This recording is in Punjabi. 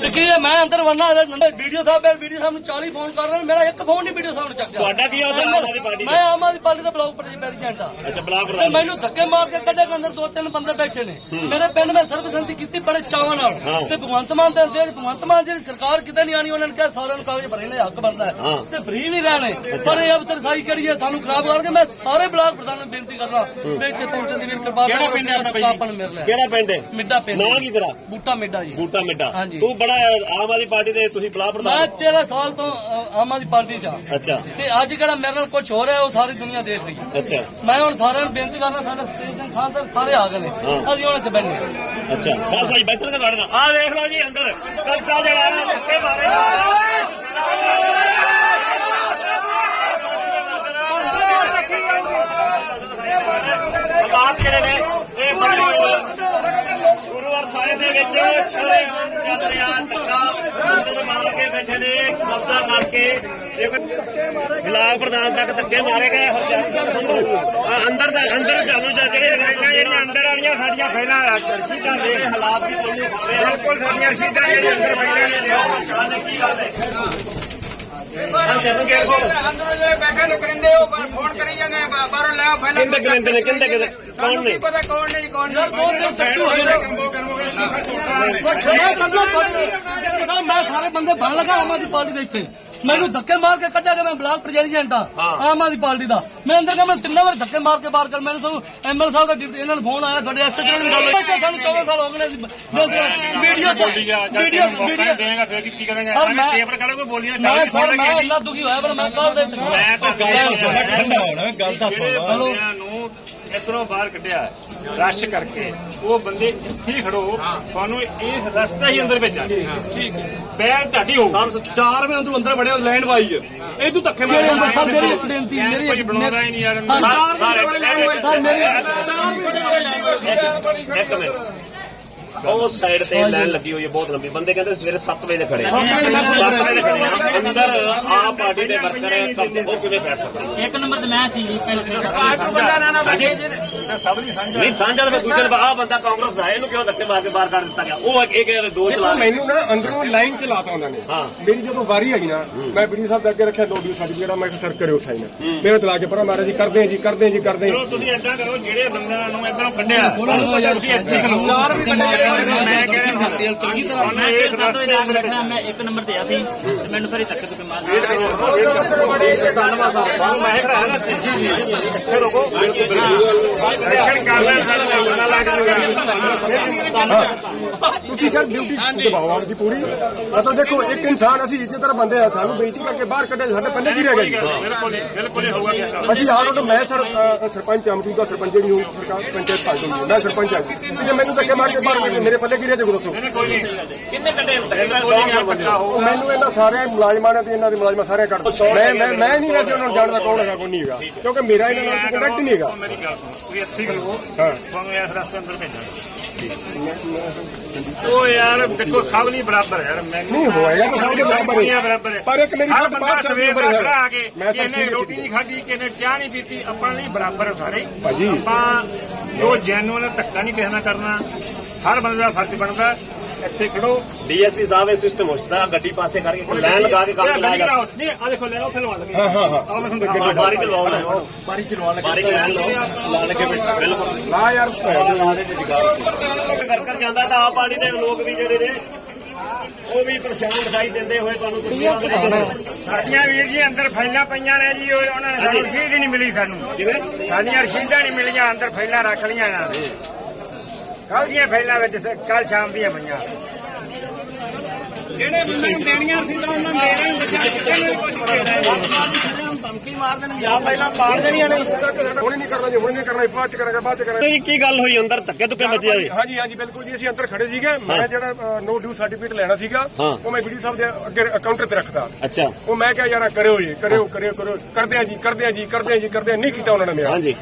ਤੇ ਕੀ ਮੈਂ ਅੰਦਰ ਵੜਨਾ ਵੀਡੀਓ ਸਾਹਿਬ ਮੈਂ ਵੀਡੀਓ ਸਾਹਿਬ ਨੂੰ 40 ਫੋਨ ਕਰ ਰਹੇ ਮੇਰਾ ਇੱਕ ਫੋਨ ਨਹੀਂ ਵੀਡੀਓ ਸਾਹਿਬ ਨੂੰ ਚੱਕਿਆ। ਤੁਹਾਡਾ ਕੀ ਉਹਦਾ ਆਮ ਆਦਮੀ ਪਾਰਟੀ? ਮੈਂ ਆਮ ਆਦਮੀ ਪਾਰਟੀ ਦਾ ਬਲਾਕ ਪ੍ਰੈਜ਼ੀਡੈਂਟ ਆ। ਅੱਛਾ ਬਲਾਕ ਤੇ ਪ੍ਰਧਾਨ। ਮੈਨੂੰ ਧੱਕੇ ਮਾਰ ਕੇ ਕੱਢੇ ਕੇ ਅੰਦਰ ਦੋ ਤਿੰਨ ਬੰਦੇ ਬੈਠੇ ਨੇ। ਮੇਰੇ ਪਿੰਡ ਮੈਂ ਸਰਬਸੰਮਤੀ ਕੀਤੀ ਬੜੇ ਚਾਵਾਂ ਨਾਲ। ਤੇ ਭਗਵੰਤ ਮਾਨ ਦੇ ਦੇ ਭਗਵੰਤ ਮਾਨ ਜਿਹੜੀ ਸਰਕਾਰ ਕਿਤੇ ਨਹੀਂ ਆਣੀ ਉਹਨਾਂ ਨੇ ਕਿਹਾ ਸਾਰਿਆਂ ਨੂੰ ਕਾਗਜ਼ ਭਰੇ ਨੇ ਹੱਕ ਬਣਦਾ। ਤੇ ਫਰੀ ਨਹੀਂ ਰਹਿਣੇ ਪਰ ਇਹ ਅਫਸਰ ਸਾਈ ਕਿਹੜੀ ਹੈ? ਸਾਨੂੰ ਖਰਾਬ ਕਰਕੇ ਮੈਂ ਸਾਰੇ ਬਲਾਕ ਪ੍ਰਧਾਨ ਨੂੰ ਬੇਨਤੀ ਕਰਨਾ ਵੀ ਇੱਥੇ ਪਹੁੰਚਣ ਦੀ ਵੀ ਕਿਰਪਾ ਕਿਹੜਾ ਪਿੰਡ ਹੈ ਆਪਣਾ ਬਾਈ ਕਿਹੜਾ ਪਿੰਡ ਹੈ? ਮਿੱਡਾ ਪਿੰਡ ਨਾਂ ਕੀ ਤੇਰਾ? ਬੂਟਾ ਮਿੱਡਾ ਜੀ। ਬੂਟਾ ਮਿੱਡਾ। ਤੂੰ ਬੜਾ ਆਮ ਆਦਮੀ ਪਾਰਟੀ ਦੇ ਤੁਸੀਂ ਬਲਾਕ ਮੈਂ ਪ੍ਰਧਾਨ 13 ਸਾਲ ਤੋਂ ਅ, ਆਮ ਆਦਮੀ ਪਾਰਟੀ ਚ ਆ ਅੱਛਾ। ਤੇ ਅੱਜ ਜਿਹੜਾ ਮੇਰੇ ਨਾਲ ਕੁਝ ਹੋ ਰਿਹਾ ਉਹ ਸਾਰੀ ਦੁਨੀਆ ਦੇਖ ਰਹੀ ਹੈ। ਅੱਛਾ। ਮੈਂ ਹੁਣ ਸਾਰਿਆਂ ਨੂੰ ਬੇਨਤੀ ਕਰਨਾ ਸਾਡਾ ਸਟੇਸ਼ਨ ਖਾਨ ਸਾਹਿਬ ਸਾਰੇ ਆ ਗਏ ਨੇ। ਹਾਂ। ਅਸੀਂ ਉਹਨਾਂ ਤੇ ਬੈਠੇ ਅੱਛਾ। ਸਾਹਿਬ ਸਾਈ ਬੈਠਣ ਦੇ ਤੁਹਾਡੇ ਨਾਲ। ਆ ਦੇਖ ਲਓ ਜੀ ਅੰਦਰ। ਕਬਜ਼ਾ ਜਿਹੜਾ ਹੈ ਧੱਕੇ ਮਾਰੇ ਹਾਲਾਤ ਜਿਹੜੇ ਨੇ ਇਹ ਬੜੇ ਗੁਰੂਵਾਰ ਸਾਹਿਬ ਦੇ ਵਿੱਚ ਸ਼ਰੇਆਮ ਚੱਲ ਰਿਹਾ ਧੱਕਾ। ਅੰਦਰ ਮਾਰ ਕੇ ਬੈਠੇ ਨੇ ਕਬਜ਼ਾ ਕਰਕੇ। ਦੇਖੋ ਬਲਾਕ ਪ੍ਰਧਾਨ ਤੱਕ ਧੱਕੇ ਮਾਰੇ ਗਏ ਸੰਧੂ ਅੰਦਰ ਦਾ ਅੰਦਰ ਜਾਨੂੰ ਜਾਂ ਜਿਹੜੇ ਜਿਹੜੀਆਂ ਅੰਦਰ ਵਾਲੀਆਂ ਸਾਡੀਆਂ ਫਾਈਲਾਂ ਰਸੀਦਾਂ ਦੇ। ਹਾਲਾਤ ਵੀ ਤੁਹਾਨੂੰ ਬਿਲਕੁਲ ਸਾਡੀਆਂ ਰਸੀਦਾਂ ਜਿਹੜੀਆਂ ਅੰਦਰ ਫਾਈਲਾਂ ਨੇ ਸ਼ਾਨ ਕੀ ਗੱਲ ਹੈ? ਅੰਦਰੋਂ ਜਿਹੜੇ ਬੈਠੇ ਨੇ ਕਰਿੰਦੇ ਉਹ ਫੋਨ ਕਰੀ ਜਾਂਦੇ ਬਾਹਰੋਂ ਲੈ ਪਹਿਲਾਂ ਕਿੰਦੇ ਕਰਿੰਦੇ ਨੇ, ਕਿੰਦੇ ਕਿੰਦੇ? ਕੌਣ ਨੇ? ਪਤਾ ਕੌਣ ਨਹੀਂ ਕੌਣ ਨਹੀਂ। ਮੈਂ ਸਾਰੇ ਬੰਦੇ ਬਣ ਲਗਾ ਆਮ ਆਦਮੀ ਪਾਰਟੀ ਦੇ ਇੱਥੇ ਮੈਨੂੰ ਧੱਕੇ ਮਾਰ ਕੇ ਕੱਢਿਆ ਕਿ ਮੈਂ ਬਲਾਕ ਪ੍ਰੈਜ਼ੀਡੈਂਟ ਆ। ਆਮ ਆਦਮੀ ਪਾਰਟੀ ਦਾ ਮੈਂ ਅੰਦਰ ਗਿਆ ਮੈਂ ਤਿੰਨਾਂ ਵਾਰ ਧੱਕੇ ਮਾਰ ਕੇ ਬਾਹਰ ਕਰ ਮੈਨੂੰ ਸਭ ਐਮਐਲ ਸਾਹਿਬ ਦਾ ਡਿਪਟੀ ਇਹਨਾਂ ਨੂੰ ਫੋਨ ਆਇਆ ਤੁਹਾਡੇ ਐਸਐਚਓ ਨੂੰ ਗੱਲ ਹੋਈ ਸਾਨੂੰ 14 ਸਾਲ ਹੋ ਗਏ ਵੀਡੀਓ ਵੀਡੀਓ ਵੀਡੀਓ ਦੇਗਾ ਫਿਰ ਕੀ ਕਰਾਂਗੇ ਮੈਂ ਪੇਪਰ ਕਾਲੇ ਕੋਈ ਬੋਲੀਆਂ ਮੈਂ ਸਰ ਮੈਂ ਇੰਨਾ ਦੁਖੀ ਹੋਇਆ ਪਰ ਮੈਂ ਕੱਲ ਦੇ ਮੈਂ ਤਾਂ ਗੱਲ ਠੰਡਾ ਹੋਣਾ ਗੱਲ ਤਾਂ ਜਿਹੜੇ ਬੰਦਿਆਂ ਨੂੰ ਇਧਰੋਂ ਬਾਹਰ ਕੱਢਿਆ ਰਸ਼ ਕਰਕੇ। ਉਹ ਬੰਦੇ ਇੱਥੇ ਹੀ ਖੜੋ ਤੁਹਾਨੂੰ ਇਸ ਰਸਤੇ ਹੀ ਅੰਦਰ ਭੇਜਾਂਗੇ। ਠੀਕ ਹੈ ਪੈਰ ਤੁਹਾਡੀ ਹੋਊ ਚਾਰ ਵਜੇ ਅੰਦਰ ਅੰਦਰ ਵੜਿਆ ਲਾਈਨ ਵਾਈ ਇਹ ਤੂੰ ਧੱਕੇ ਮਾਰੇ ਮੇਰੇ ਅੰਦਰ ਸਰ ਮੇਰੀ ਬੇਨਤੀ ਮੇਰੀ ਕੋਈ ਬਣਾਉਂਦਾ ਹੀ ਨਹੀਂ ਯਾਰ। ਸਰ, ਚਾਰ ਵਜੇ ਵਾਲੇ ਲਾਈਨ ਵਾਈ ਸਰ ਮੇਰੀ ਇੱਕ ਮਿੰਟ। ਉਹ ਸਾਈਡ ਤੇ ਲਾਈਨ ਲੱਗੀ ਹੋਈ ਹੈ ਬਹੁਤ ਲੰਬੀ। ਬੰਦੇ ਕਹਿੰਦੇ ਸਵੇਰੇ 7 ਵਜੇ ਦੇ ਖੜੇ ਆ। 7 ਵਜੇ ਦੇ ਖੜੇ ਆ। ਅੰਦਰ ਆਪ ਪਾਰਟੀ ਦੇ ਵਰਕਰ ਕਬਜ਼ੇ ਉਹ ਕਿਵੇਂ ਬੈਠ ਸਕਦੇ ਇੱਕ ਨੰਬਰ ਤੇ ਮੈਂ ਸੀ ਜੀ ਪਹਿਲੇ ਸੇ ਬੰਦਾ ਨਾ ਨਾ ਬੈਠੇ ਮੈਂ ਸਭ ਦੀ ਸਾਂਝਾ ਨਹੀਂ ਸਾਂਝਾ ਤਾਂ ਦੂਜੇ ਨੂੰ ਆਹ ਬੰਦਾ ਕਾਂਗਰਸ ਦਾ ਹੈ, ਇਹਨੂੰ ਕਿਉਂ ਧੱਕੇ ਮਾਰ ਕੇ ਬਾਹਰ ਕੱਢ ਦਿੱਤਾ ਗਿਆ? ਉਹ ਇਹ ਕਹਿੰਦੇ ਦੋਸ਼ ਲਾ ਦੇਖੋ ਰਹੇ। ਮੈਨੂੰ ਨਾ ਅੰਦਰੋਂ ਲਾਈਨ ਚ ਲਾਤਾ ਉਹਨਾਂ ਨੇ। ਹਾਂ। ਮੇਰੀ ਜਦੋਂ ਵਾਰੀ ਆਈ ਨਾ ਮੈਂ ਬੀਡੀ ਸਾਹਿਬ ਦੇ ਅੱਗੇ ਰੱਖਿਆ ਦੋ ਦਿਨ ਸਰਟੀਫਿਕੇਟ ਮੈਂ ਸਰ ਕਰਿਓ ਸਾਈਨ। ਮੇਰੇ ਚਲਾ ਕੇ ਪਰਾਂ ਮਾਰਾ ਜੀ ਕਰਦੇ ਆ ਜੀ ਕਰਦੇ ਆ ਜੀ ਕਰਦੇ ਆ ਤੁਸੀਂ ਏਦਾਂ ਕਰੋ ਜਿਹੜੇ ਬੰਦਿਆਂ ਨੂੰ ਇਧਰੋਂ ਕੱਢਿਆ ਤੁਸੀਂ ਇੱਥੇ ਖਲੋ। ਚਾਰ ਵੀ ਕੱਢਿਆ ਮੈਂ ਕਹਿ ਰਿਹਾ ਹਾਂ ਚੰਗੀ ਤਰ੍ਹਾਂ ਮੈਂ ਇਹ ਫਿਰ ਸੱਤ ਵਜੇ ਆ ਮੈਂ ਇੱਕ ਨੰਬਰ ਤੇ ਆ ਸੀ ਤੇ ਮੈਨੂੰ ਫਿਰ ਧੱਕੇ ਧੁੱਕੇ ਮਾਰ ਧੰਨਵਾਦ ਸਾਹਿਬ ਮੈਂ ਕਿਹਾ ਨਾ ਚਿੱਠੀ ਜੀ ਇੱਥੇ ਐਕਸ਼ਨ ਕਰ ਲੈਣ ਤੁਸੀਂ ਸਰ ਡਿਊਟੀ ਨਿਭਾਓ ਆਪਦੀ ਪੂਰੀ। ਅਸਲ ਦੇਖੋ ਇੱਕ ਇਨਸਾਨ ਅਸੀਂ ਇਸੇ ਤਰ੍ਹਾਂ ਬੰਦੇ ਆ ਸਾਨੂੰ ਬੇਇੱਜ਼ਤੀ ਕਰਕੇ ਬਾਹਰ ਕੱਢੇ ਸਾਡੇ ਪੱਲੇ ਕੀ ਰਹਿ ਗਿਆ ਜੀ? ਬਿਲਕੁਲ ਬਿਲਕੁਲ ਹੀ ਹੋਊਗਾ ਕਿ ਅਸੀਂ ਆਹ ਰੋਡ ਮੈਂ ਸਰ ਸਰਪੰਚ ਆ ਮੌਜੂਦਾ ਸਰਪੰਚ ਜਿਹੜੀ ਹੋਊ ਸਰਕਾਰ ਪੰਚਾਇਤ ਪਾਲ ਦੂੰਗੀ ਮੈਂ ਸਰਪੰਚ ਆ ਤੇ ਜੇ ਮੈਨੂੰ ਧੱਕੇ ਮਾਰ ਕੇ ਬਾਹਰ ਕੱਢੇ ਮੇਰੇ ਪੱਲੇ ਕੀ ਰਹਿ ਜਾਊਗਾ ਦੱਸੋ? ਕੋਈ ਨਹੀਂ। ਕਿੰਨੇ ਕੱਢੇ ਮੈਨੂੰ ਇਹਨਾਂ ਸਾਰੇ ਮੁਲਾਜ਼ਮਾਂ ਨੇ ਤੇ ਇਹਨਾਂ ਦੇ ਮੁਲਾਜ਼ਮਾਂ ਸਾਰੇ ਕੱਢ ਦਿੱਤੇ। ਮੈਂ ਮੈਂ ਮੈਂ ਨਹੀਂ ਵੈਸੇ ਉਹਨਾਂ ਨੂੰ ਜਾਣਦਾ ਕੌਣ ਹੈਗਾ ਕੋਈ ਨਹੀਂ ਹੈਗਾ। ਕਿਉਂਕਿ ਮੇਰਾ ਇਹਨਾਂ ਨਾਲ ਕੋਈ ਕੰਟੈਕਟ ਨਹੀਂ ਹੈਗਾ। ਮੇਰੀ ਗੱਲ ਸੁਣੋ। ਤੁਸੀਂ ਇੱਥੇ ਹੀ। ਖਲੋ ਹਾਂ। ਤੁਹਾਨੂੰ ਇਸ ਰਸਤੇ ਅੰਦਰ ਉਹ ਯਾਰ ਦੇਖੋ ਸਭ ਨਹੀਂ ਬਰਾਬਰ ਯਾਰ ਮੈਨੂੰ ਨਹੀਂ ਹੋਏਗਾ ਤਾਂ ਸਭ ਦੇ ਬਰਾਬਰ ਹੀ। ਬਰਾਬਰ ਹੈ ਪਰ ਇੱਕ ਮੇਰੀ ਸਭ ਬਾਤ ਸਵੇਰ ਬਰਾਬਰ ਹੈ। ਕੇ ਮੈਂ ਕਿਸੇ ਸਭ ਨੇ ਸੀ ਰੋਟੀ ਨਹੀਂ ਖਾਧੀ ਕਿਸੇ ਨੇ ਚਾਹ ਨਹੀਂ ਪੀਤੀ ਆਪਾਂ ਲਈ ਬਰਾਬਰ ਸਾਰੇ। ਆਪਾਂ ਜੋ ਜੈਨੂਅਲ ਧੱਕਾ ਨਹੀਂ ਕਿਸੇ ਨਾਲ ਕਰਨਾ ਹਰ ਬੰਦੇ ਦਾ ਫਰਜ਼ ਬਣਦਾ ਇੱਥੇ ਖੜੋ। ਡੀਐਸਪੀ ਸਾਹਿਬ ਇਹ ਸਿਸਟਮ ਉਸਦਾ ਗੱਡੀ ਪਾਸੇ ਕਰਕੇ ਲਾਈਨ ਲਗਾ ਕੇ ਕੰਮ ਚਲਾਇਆ ਜਾਂਦਾ ਨਹੀਂ ਆ ਦੇਖੋ ਲੈ ਉਹ ਖਲਵਾ ਲਗੇ ਹਾਂ, ਹਾਂ, ਹਾਂ। ਆਹ ਮੈਂ ਤੁਹਾਨੂੰ ਹਾਂ। ਬਾਰੀ ਚਲਵਾਓ ਨਾ ਬਾਰੀ ਚਲਵਾਉਣ ਲੱਗੇ ਬਾਰੀ ਲਾਈਨ ਲਾਓ। ਲਾ ਲੱਗੇ ਬਿਲਕੁਲ। ਨਾ ਯਾਰ ਵਰਕਰ ਜਾਂਦਾ ਤਾਂ ਆਪ ਪਾਰਟੀ ਦੇ ਲੋਕ ਵੀ ਜਿਹੜੇ ਨੇ ਉਹ ਵੀ ਪਰੇਸ਼ਾਨ ਦਿਖਾਈ ਦਿੰਦੇ ਹੋਏ ਤੁਹਾਨੂੰ ਦੇ ਵਿੱਚ ਸਾਡੀਆਂ ਵੀਰ ਜੀ ਅੰਦਰ ਫਾਈਲਾਂ ਪਈਆਂ ਨੇ ਜੀ ਉਹ- ਉਹਨਾਂ ਨੇ ਸਾਨੂੰ ਰਸੀਦ ਹੀ ਨਹੀਂ ਮਿਲੀ ਸਾਨੂੰ। ਸਾਡੀਆਂ ਰਸੀਦਾਂ ਨਹੀਂ ਮਿਲੀਆਂ ਅੰਦਰ ਫਾਈਲਾਂ ਰੱਖ ਲਈਆਂ ਇਹਨਾਂ ਨੇ। ਕੱਲ ਦੀਆਂ ਫਾਈਲਾਂ ਵਿੱਚ ਕੱਲ ਸ਼ਾਮ ਦੀਆਂ ਪਈਆਂ। ਜਿਹੜੇ ਬੰਦੇ ਨੂੰ ਦੇਣੀਆਂ ਸੀ ਤਾਂ ਉਹਨਾਂ ਨੂੰ ਦੇ ਰਹੇ ਬੱਚਾ ਕਿਸੇ ਨੂੰ ਕੁਝ ਧਮਕੀ ਮਾਰ ਦੇਣ ਜਾਂ ਪਹਿਲਾਂ ਪਾੜ ਦੇਣੀਆਂ ਨੇ। ਹੁਣੇ ਨਹੀਂ ਕਰਨਾ ਜੀ ਹੁਣੇ ਨਹੀਂ ਕਰਨਾ ਬਾਅਦ ਚ ਕਰਾਂਗੇ ਬਾਅਦ ਚ ਕਰਾਂਗੇ। ਕੀ ਗੱਲ ਹੋਈ ਅੰਦਰ? ਧੱਕੇ ਧੁੱਕੇ ਵੱਜੇ ਆ ਹਾਂਜੀ ਹਾਂਜੀ ਬਿਲਕੁਲ ਜੀ ਅਸੀਂ ਅੰਦਰ ਖੜੇ ਸੀਗੇ। ਮੈਂ ਜਿਹੜਾ ਨੋ ਡਿਊ ਸਰਟੀਫਿਕੇਟ ਲੈਣਾ ਸੀਗਾ ਹਾਂ। ਉਹ ਮੈਂ ਵੀਡੀ ਸਾਹਿਬ ਦੇ ਅੱਗੇ ਕਾਊਂਟਰ ਤੇ ਰੱਖਤਾ। ਅੱਛਾ। ਉਹ ਮੈਂ ਕਿਹਾ ਯਾਰ ਕਰਿਓ ਜੀ ਕਰਿਓ ਕਰਿਓ ਕਰਿਓ। ਕਰਦੇ ਆ ਜੀ ਕਰਦੇ ਆ ਜੀ ਕਰਦੇ ਆ ਜੀ ਕਰਦੇ ਆ ਨਹੀਂ ਕੀਤਾ ਉਹਨਾਂ ਨੇ ਮੇਰਾ। ਹਾਂਜੀ।